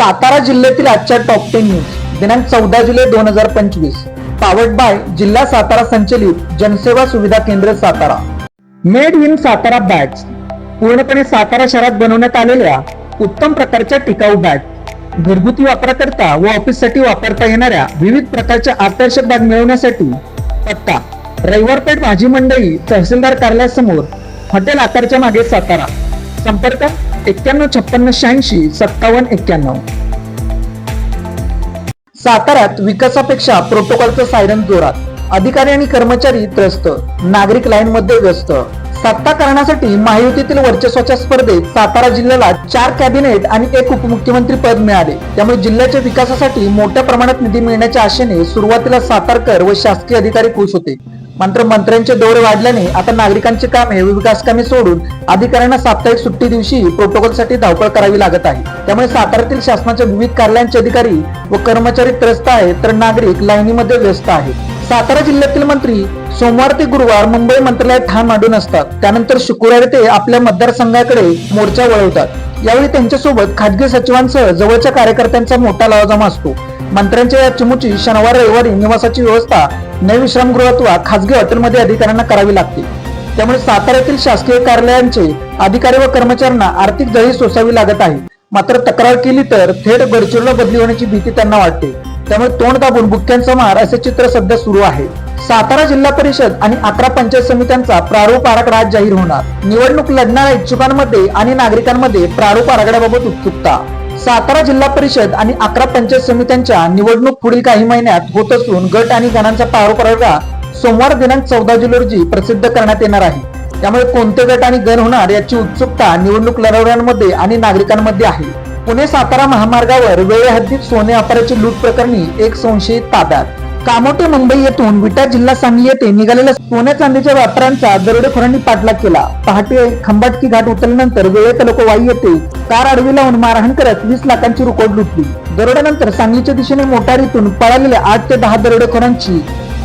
सातारा जिल्ह्यातील आजच्या top ten news दिनांक चौदा जुलै दोन हजार पंचवीस. पावट बाय जिल्हा सातारा संचलित जनसेवा सुविधा केंद्र Satara. Made in Satara bags पूर्णपणे सातारा शहरात बनवण्यात आलेल्या उत्तम प्रकारच्या टिकाऊ बॅग घरगुती वापराकरता व ऑफिससाठी वापरता येणाऱ्या विविध प्रकारच्या आकर्षक बॅग मिळवण्यासाठी पत्ता. रविवारपेठ माजी मंडळी तहसीलदार कार्यालयासमोर हॉटेल आकारच्या मागे सातारा. संपर्क एक्क्याण्णव छप्पन्न शहाऐंशी सत्तावन्न एक्क्याण्णव साताऱ्यात विकासापेक्षा प्रोटोकॉलचं सायरन जोरात. अधिकारी आणि कर्मचारी त्रस्त. नागरिक लाईन मध्ये व्यस्त. सत्ता करण्यासाठी महायुतीतील वर्चस्वाच्या स्पर्धेत सातारा जिल्ह्याला चार कॅबिनेट आणि एक उपमुख्यमंत्री पद मिळाले. त्यामुळे जिल्ह्याच्या विकासासाठी मोठ्या प्रमाणात निधी मिळण्याच्या आशेने सुरुवातीला सातारकर व शासकीय अधिकारी खुश होते. मात्र मंत्र्यांचे दौरे वाढल्याने आता नागरिकांचे कामे हे विकास कामे सोडून अधिकाऱ्यांना साप्ताहिक सुट्टी दिवशी प्रोटोकॉलसाठी धावपळ करावी लागत आहे. त्यामुळे साताऱ्यातील शासनाच्या विविध कार्यालयांचे अधिकारी व कर्मचारी त्रस्त आहेत तर नागरिक लाईनीमध्ये व्यस्त आहेत. सातारा जिल्ह्यातील मंत्री सोमवार ते गुरुवार मुंबई मंत्रालयात ठाम मांडून असतात. त्यानंतर शुक्रवारी ते आपल्या मतदारसंघाकडे मोर्चा वळवतात. यावेळी त्यांच्यासोबत खाजगी सचिवांसह जवळच्या कार्यकर्त्यांचा मोठा लवाजमा असतो. मंत्र्यांच्या या चिमुची शनिवार रविवारी निवासाची व्यवस्था नवी विश्रामगृहात वा खाजगी हॉटेलमध्ये अधिकाऱ्यांना करावी लागते. त्यामुळे साताऱ्यातील शासकीय कार्यालयांचे अधिकारी व कर्मचाऱ्यांना आर्थिक जळी सोसावी लागत आहे. मात्र तक्रार केली तर थेट गडचिरोला बदली होण्याची भीती त्यांना वाटते. त्यामुळे तोंड दाबून बुक्क्यांचा मार असे चित्र सध्या सुरू आहे. सातारा जिल्हा परिषद आणि अकरा पंचायत समित्यांचा प्रारूप आराखडा आज जाहीर होणार. निवडणूक लढणाऱ्या इच्छुकांमध्ये आणि नागरिकांमध्ये प्रारूप आराखड्याबाबत उत्सुकता. सातारा जिल्हा परिषद आणि अकरा पंचायत समित्यांच्या निवडणूक पुढील काही महिन्यात होत असून गट आणि गणांचा प्रारूप आराखडा सोमवार दिनांक चौदा जुलै रोजी प्रसिद्ध करण्यात येणार आहे. त्यामुळे कोणते गट आणि गण होणार याची उत्सुकता निवडणूक लढवणाऱ्यांमध्ये आणि नागरिकांमध्ये आहे. पुणे सातारा महामार्गावर वेळेहद्दीत सोने अपहरणाची लूट प्रकरणी एक संशयित ताब्यात. कामोटे मुंबई येथून विटा जिल्हा सांगली येथे निघालेल्या सोन्या चांदीच्या व्यापाऱ्यांचा दरोडेखोरांनी पाठलाग केला. पहाटे खंबाटकी घाट उतरल्यानंतर वेळे तालुका वाई येथे कार आडवी लावून मारहाण करत वीस लाखांची रुकोड लुटली. दरोड्यानंतर सांगलीच्या दिशेने मोटारीतून पळालेल्या आठ ते दहा दरोडेखोरांची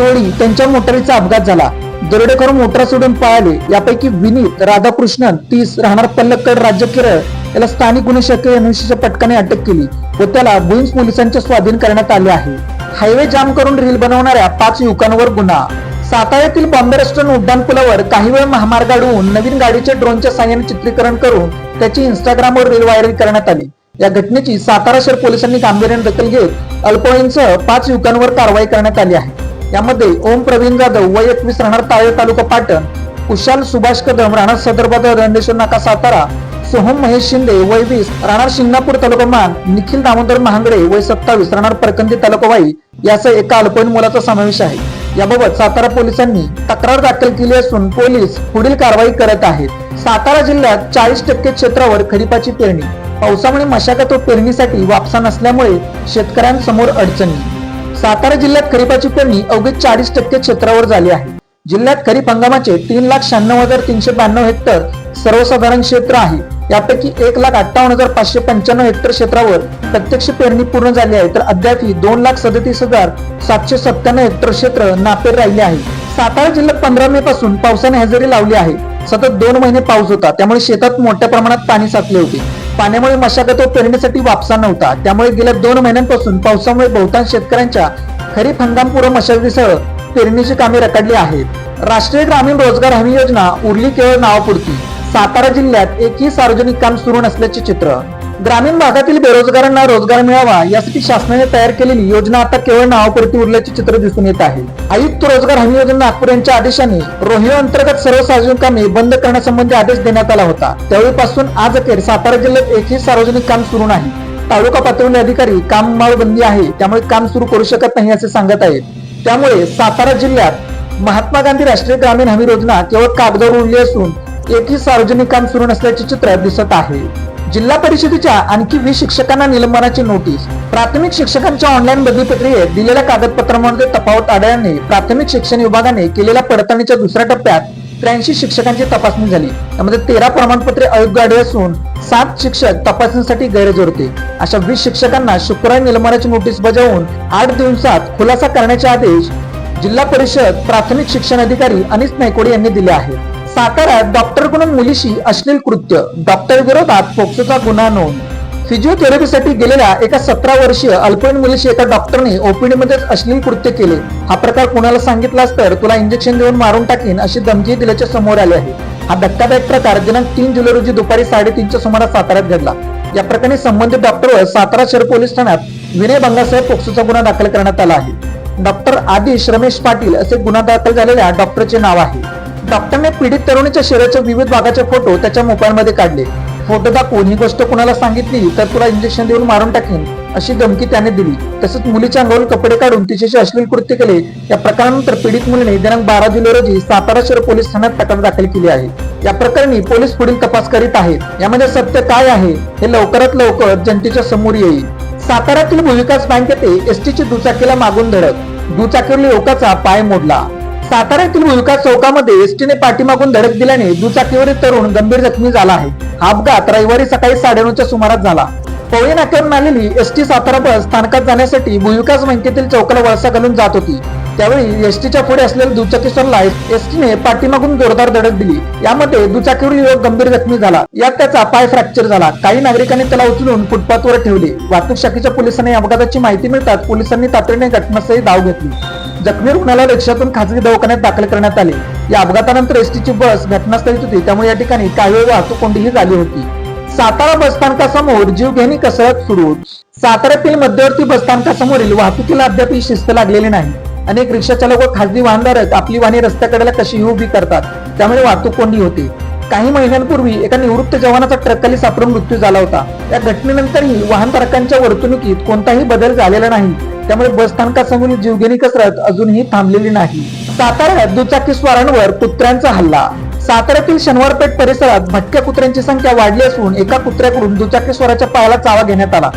त्यावेळी त्यांच्या मोटारीचा अपघात झाला. दरोडेखोर मोटार सोडून पळाले. यापैकी विनीत राधाकृष्णन तीस राहणार पल्लक्कड राज्य केरळ याला स्थानिक गुन्हे शाखे एनएससीच्या पटकाने अटक केली व त्याला बुईन्स पोलिसांच्या स्वाधीन करण्यात आले आहे. हायवे जाम करून रील बनवणाऱ्या पाच युवकांवर गुन्हा. साताऱ्यातील बॉम्बे रेस्टॉरंट उड्डाण पुलावर काही वेळ महामार्ग अडवून नवीन गाडीचे ड्रोनच्या साह्याने चित्रीकरण करून त्याची इंस्टाग्रामवर रील व्हायरल करण्यात आली. या घटनेची सातारा शहर पोलिसांनी गांभीर्याने दखल घेत अल्पवयीनसह पाच युवकांवर कारवाई करण्यात आली आहे. यामध्ये ओम प्रवीण जाधव वय एकवीस राहणार ताळे तालुका पाटण कुशाल सुभाष कदम राहणार सदर बाजार रणेश्वर नाका सातारा सोहम महेश शिंदे वय वीस राहणार शिंगणापूर तालुका मान निखिल दामोदर महांगडे वय सत्तावीस राहणार परकंदी तालुका वाई यासह एका अल्पवयीन मुलाचा समावेश आहे. याबाबत सातारा पोलिसांनी तक्रार दाखल केली असून पोलीस पुढील कारवाई करत आहेत. सातारा जिल्ह्यात चाळीस टक्के क्षेत्रावर खरीपाची पेरणी. पावसामुळे मशागत व पेरणीसाठी वापसा नसल्यामुळे शेतकऱ्यांसमोर अडचणी. सातारा जिल्ह्यात खरीपाची पेरणी अवघे चाळीस टक्के क्षेत्रावर झाली आहे. जिल्ह्यात खरीप हंगामाचे तीन लाख शहाण्णव हजार तीनशे ब्याण्णव हेक्टर सर्वसाधारण क्षेत्र आहे. यापैकी एक लाख अठ्ठावन्न हजार पाचशे पंच्याण्णव हेक्टर क्षेत्रावर प्रत्यक्ष पेरणी पूर्ण झाली आहे. तर अद्याप दोन लाख सदतीस हजार सातशे सत्त्याण्णव हेक्टर क्षेत्र नापेर राहिले आहे. सातारा जिल्ह्यात पंधरा मे पासून पावसाने हजेरी लावली आहे. सतत दोन महिने पाऊस होता. त्यामुळे शेतात मोठ्या प्रमाणात पाणी साचले होते. पाण्यामुळे मशागत व पेरणीसाठी वापसा नव्हता. त्यामुळे गेल्या दोन महिन्यांपासून पावसामुळे बहुतांश शेतकऱ्यांच्या खरीप हंगामपूर्व मशागतीसह पेरणीची कामे रखडली आहेत. राष्ट्रीय ग्रामीण रोजगार हमी योजना उरली केवळ नावापुरती. सातारा जिल्ह्यात एकही सार्वजनिक काम सुरू नसल्याचे चित्र. ग्रामीण भागातील बेरोजगारांना रोजगार मिळावा यासाठी शासनाने तयार केलेली योजना आता केवळ नावापुरती उरल्याचे चित्र दिसून येत आहे. आयुक्त रोजगार हमी योजना नागपूर यांच्या आदेशाने रोहिओ अंतर्गत सर्व सार्वजनिक कामे बंद करण्यासंबंधी आदेश देण्यात आला होता. त्यावेळीपासून आज अखेर सातारा जिल्ह्यात एकही सार्वजनिक काम सुरू नाही. तालुका पातळीने अधिकारी काम बंदी आहे त्यामुळे काम सुरू करू शकत नाही असे सांगत आहेत. त्यामुळे सातारा जिल्ह्यात महात्मा गांधी राष्ट्रीय ग्रामीण हमी योजना केवळ कागदावर उरली असून एकही सार्वजनिक काम सुरू नसल्याचे चित्र दिसत आहे. जिल्हा परिषदेच्या आणखी वीस शिक्षकांना निलंबनाची नोटीस. प्राथमिक शिक्षकांच्या ऑनलाईन बदली प्रक्रियेत दिलेल्या कागदपत्रांमध्ये तफावत आढळल्याने प्राथमिक शिक्षण विभागाने केलेल्या पडताळणीच्या दुसऱ्या टप्प्यात त्र्याऐंशी शिक्षकांची तपासणी झाली. त्यामध्ये तेरा प्रमाणपत्रे अयोग्य आढळले असून सात शिक्षक तपासणीसाठी गैरहजर होते. अशा वीस शिक्षकांना शुक्रवारी निलंबनाची नोटीस बजावून आठ दिवसात खुलासा करण्याचे आदेश जिल्हा परिषद प्राथमिक शिक्षण अधिकारी अनिस नायकोडे यांनी दिले आहेत. साताऱ्यात डॉक्टरकडून मुलीशी अश्लील कृत्य. डॉक्टर विरोधात पोक्सोचा गुन्हा नोंद. फिजिओथेरपीसाठी गेलेल्या एका सतरा वर्षीय अल्पवयीन मुलीशी एका डॉक्टरने ओपीडीमध्ये अश्लील कृत्य केले. हा प्रकार कुणाला सांगितलास तर तुला इंजेक्शन देऊन मारून टाकीन अशी धमकी दिल्याचे समोर आले आहे. हा धक्कादायक प्रकार दिनांक तीन जुलै रोजी दुपारी साडेतीनच्या सुमारास साताऱ्यात घडला. या प्रकरणी संबंधित डॉक्टरवर सातारा शहर पोलीस ठाण्यात विनय भंगासह पोक्सोचा गुन्हा दाखल करण्यात आला आहे. डॉक्टर आदिश रमेश पाटील असे गुन्हा दाखल झालेल्या डॉक्टरचे नाव आहे. डॉक्टरने पीडित तरुणीच्या शरीराच्या विविध भागाचे फोटो त्याच्या मोबाईलमध्ये काढले. फोटो दाखवून ही गोष्ट कुणाला सांगितली तर तुला इंजेक्शन देऊन मारून टाकेन अशी धमकी त्याने दिली. तसंच मुलीच्या अंगावर कपडे काढून तिच्याशी अश्लील कृत्य केले. या प्रकारानंतर पीडित मुलीने दिनांक बारा जुलै रोजी सातारा शहर पोलीस ठाण्यात तक्रार दाखल केली आहे. या प्रकरणी पोलीस पुढील तपास करीत आहेत. यामध्ये सत्य काय आहे हे लवकरात लवकर जनतेच्या समोर येईल. सातारातील भूविकास बँक येथे एसटीची दुचाकीला मागून धडक. दुचाकीवरील लोकाचा पाय मोडला. साताऱ्यातील मुलका चौकामध्ये एसटीने पाठीमागून धडक दिल्याने दुचाकीवरील तरुण गंभीर जखमी झाला आहे. हा अपघात रविवारी सकाळी साडेनऊच्या सुमारास झाला. पवई नाक्यावरून आलेली एसटी सातारा बस स्थानकात जाण्यासाठी भूविकास बँकेतील चौकाला वळसा घालून जात होती. त्यावेळी एसटीच्या पुढे असलेल्या दुचाकी सरला एसटीने पाठीमागून जोरदार धडक दिली. यामध्ये दुचाकीवरील युवक गंभीर जखमी झाला. यात त्याचा पाय फ्रॅक्चर झाला. काही नागरिकांनी त्याला उचलून फुटपाथवर ठेवले. वाहतूक शाखेच्या पोलिसांनी अपघाताची माहिती मिळताच पोलिसांनी तातडीने घटनास्थळी धाव घेतली. जखमी रुग्णाला रिक्षातून खासगी दवाखान्यात दाखल करण्यात आले. या अपघातानंतर एसटीची बस घटनास्थळीच होती. त्यामुळे या ठिकाणी काही वेळ वाहतूक कोंडीही झाली होती. सातारा बसस्थानकासमोर जीवघेणी कसरत सुरू. साताऱ्यातील मध्यवर्ती बसस्थानकासमोरील वाहतुकीला अद्याप ही शिस्त लागलेली नाही. अनेक रिक्षा चालक व खासगी वाहनधारक आपली वाहने रस्त्याकडेला कशी उभी करतात. त्यामुळे वाहतूक कोंडी होते. काही महिन्यांपूर्वी एका निवृत्त जवानाचा ट्रकखाली सापडून मृत्यू झाला होता. या घटनेनंतरही वाहनधारकांच्या वर्तणुकीत कोणताही बदल झालेला नाही. त्यामुळे बसस्थानकासमोर जीवघेणी कसरत अजूनही थांबलेली नाही. साताऱ्यात दुचाकी स्वारांवर कुत्र्यांचा हल्ला. साताऱ्यातील शनिवारपेठ परिसरात भटक्या कुत्र्यांची संख्या वाढली असून एका कुत्र्याकडून दुचाकी स्वाराच्या पायाला चावा घेण्यात आला.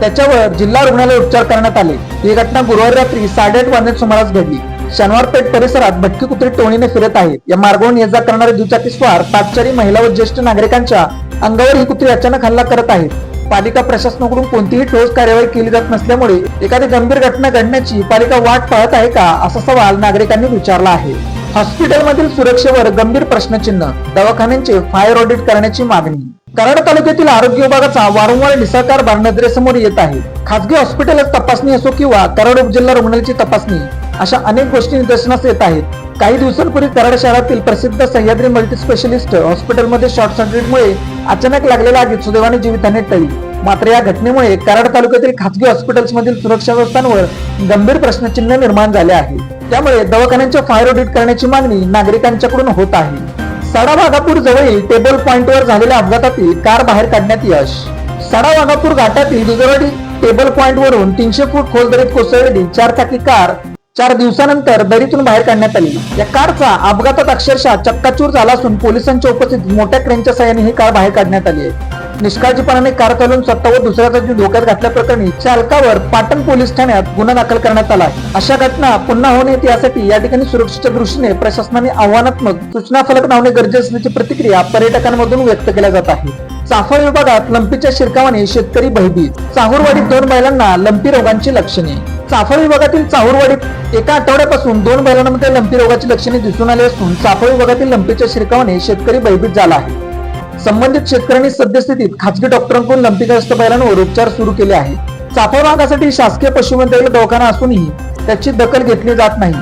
त्याच्यावर जिल्हा रुग्णालयात उपचार करण्यात आले. ही घटना गुरुवारी रात्री साडेआठ वाजण्यात सुमारास घडली. शनिवारपेठ परिसरात भटकी कुत्री टोळीने फिरत आहेत. या मार्गावरून ये जा करणारे दुचाकी स्वार पादचारी महिला व ज्येष्ठ नागरिकांच्या अंगावर ही कुत्री अचानक हल्ला करत आहेत. पालिका प्रशासनाकडून कोणतीही ठोस कार्यवाही केली जात नसल्यामुळे एखादी गंभीर घटना घडण्याची पालिका वाट पाहत आहे का असा सवाल नागरिकांनी विचारला आहे. हॉस्पिटलमधील सुरक्षेवर गंभीर प्रश्नचिन्ह दवाखान्यांचे फायर ऑडिट करण्याची मागणी. कराड तालुक्यातील आरोग्य विभागाचा वारंवार निसाकार बाळनजरेसमोर येत आहे. खासगी हॉस्पिटल तपासणी असो किंवा कराड उपजिल्हा रुग्णालयाची तपासणी अशा अनेक गोष्टी निदर्शनास येत आहेत. काही दिवसांपूर्वी कराड शहरातील प्रसिद्ध सह्याद्री मल्टी स्पेशलिस्ट हॉस्पिटलमध्ये शॉर्ट सर्किटमुळे अचानक लागलेल्या आगीत सुदैवाने जीवितहानी टळली. मात्र या घटनेमुळे कराड तालुक्यातील खासगी हॉस्पिटल्समधील सुरक्षा व्यवस्थांवर गंभीर प्रश्नचिन्ह निर्माण झाले आहे. त्यामुळे दवाखान्यांच्या फायर ऑडिट करण्याची मागणी नागरिकांच्याकडून होत आहे. सडा भागापूर जवळील टेबल पॉइंटवर झालेल्या अपघातातील कार बाहेर काढण्यात यश. सडा वाघापूर घाटातील दुधरवाडी टेबल पॉइंट वरून तीनशे फूट खोल दरीत कोसळलेली चार चाकी कार चार दिवसानंतर दरीतून बाहेर काढण्यात आली. या कारचा अपघातात अक्षरशः चक्काचूर झाला असून पोलिसांच्या उपस्थित मोठ्या क्रेनच्या सहाय्याने ही कार बाहेर काढण्यात आली आहे. निष्काळजीपणाने कार चालवून स्वतः व दुसऱ्याचा जीव धोक्यात घातल्याप्रकरणी चालकावर पाटण पोलीस ठाण्यात गुन्हा दाखल करण्यात आला आहे. अशा घटना पुन्हा होऊ नयेत यासाठी या ठिकाणी सुरक्षेच्या दृष्टीने प्रशासनाने आव्हानात्मक सूचना फलक लावणे गरजेचे असल्याची प्रतिक्रिया पर्यटकांमधून व्यक्त केल्या जात आहे. चाफळ विभागात लंपीच्या शिरकावाने शेतकरी भयभीत. चाहूरवाडीत दोन बैलांना लंपी रोगांची लक्षणे. चाफळ विभागातील चाहूरवाडीत एका आठवड्यापासून दोन बैलांमध्ये लंपी रोगाची लक्षणे दिसून आली असून चाफळ विभागातील लंपीच्या शिरकावाने शेतकरी भयभीत झाला आहे. संबंधित शेतकऱ्यांनी सद्यस्थितीत खासगी डॉक्टरांकडून लंपीग्रस्त बैलांवर उपचार सुरू केले आहे चाफळ भागासाठी शासकीय पशुवैद्यकीय दवाखाना असूनही त्याची दखल घेतली जात नाही.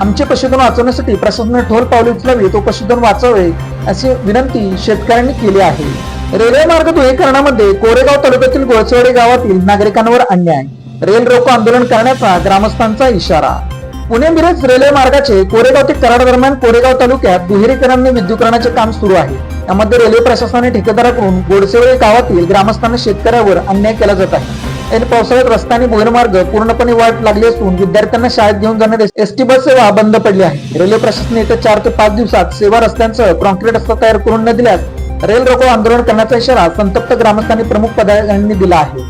आमचे पशुधन वाचवण्यासाठी प्रशासनाने ठोल पावले उचलावी तो पशुधन वाचवावे अशी विनंती शेतकऱ्यांनी केली आहे. रेल्वे मार्ग दुहेकरणामध्ये कोरेगाव तालुक्यातील गोळचवाडी गावातील नागरिकांवर अन्याय रेल रोको आंदोलन करण्याचा ग्रामस्थांचा इशारा. पुणे मिरज रेल्वे मार्गाचे कोरेगाव ते कराड दरम्यान कोरेगाव तालुक्यात दुहेरीकरण आणि विद्युतीकरणाचे काम सुरू आहे. यामध्ये रेल्वे प्रशासनाने ठेकेदाराकडून गोडसेवळे गावातील ग्रामस्थांना शेतकऱ्यावर अन्याय केला जात आहे. ऐन पावसाळ्यात रस्ता आणि भोजनमार्ग पूर्णपणे वाट लागली असून विद्यार्थ्यांना शाळेत घेऊन जाणारी एसटी बस सेवा बंद पडली आहे. रेल्वे प्रशासन येत्या चार ते पाच दिवसात सेवा रस्त्यांसह कॉन्क्रीट रस्ता तयार करून न दिल्यास रेल रोको आंदोलन करण्याचा इशारा संतप्त ग्रामस्थांनी प्रमुख पदाधिकाऱ्यांनी दिला आहे.